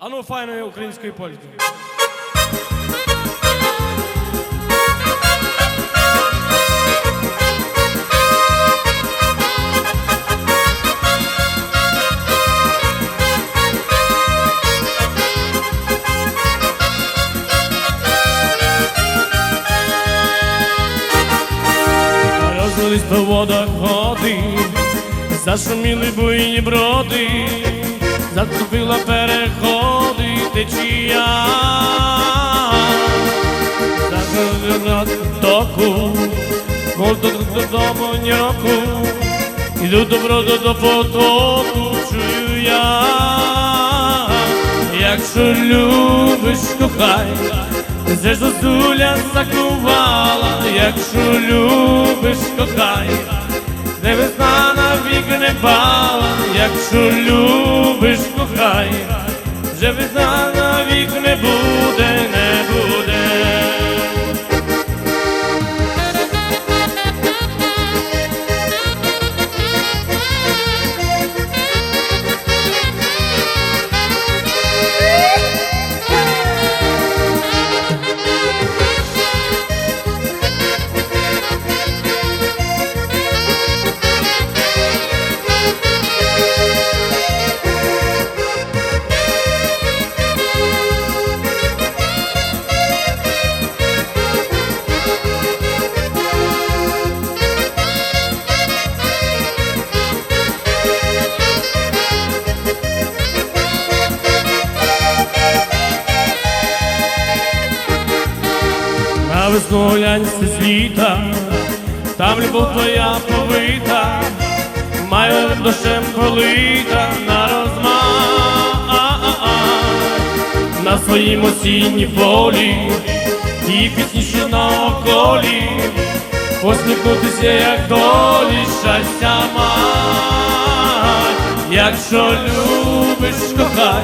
А ну файної української польки. Розлились по водах зашуміли буйні броди, затопила переходи течія, закрила току, воду додому ньоку, іду до броду до потоку, чую я, якщо любиш, кохай. Це ж зозуля закувала, якщо любиш, кохай, де весна навік не бала, якщо любиш, На весну глянься світа, там любов твоя повита, маю душем полита на розмах, на своїм осінній полі, ті пісні, що на околі, посміхнутися, як долі, щастя мать, якщо любиш, кохай.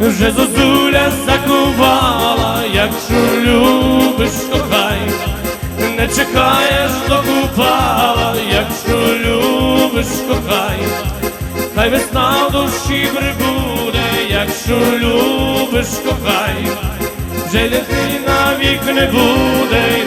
Вже зозуля закувала, якщо любиш, кохай, не чекаєш до купала, якщо любиш, кохай, хай весна в душі прибуде, якщо любиш, кохай, вже дитина навік не буде,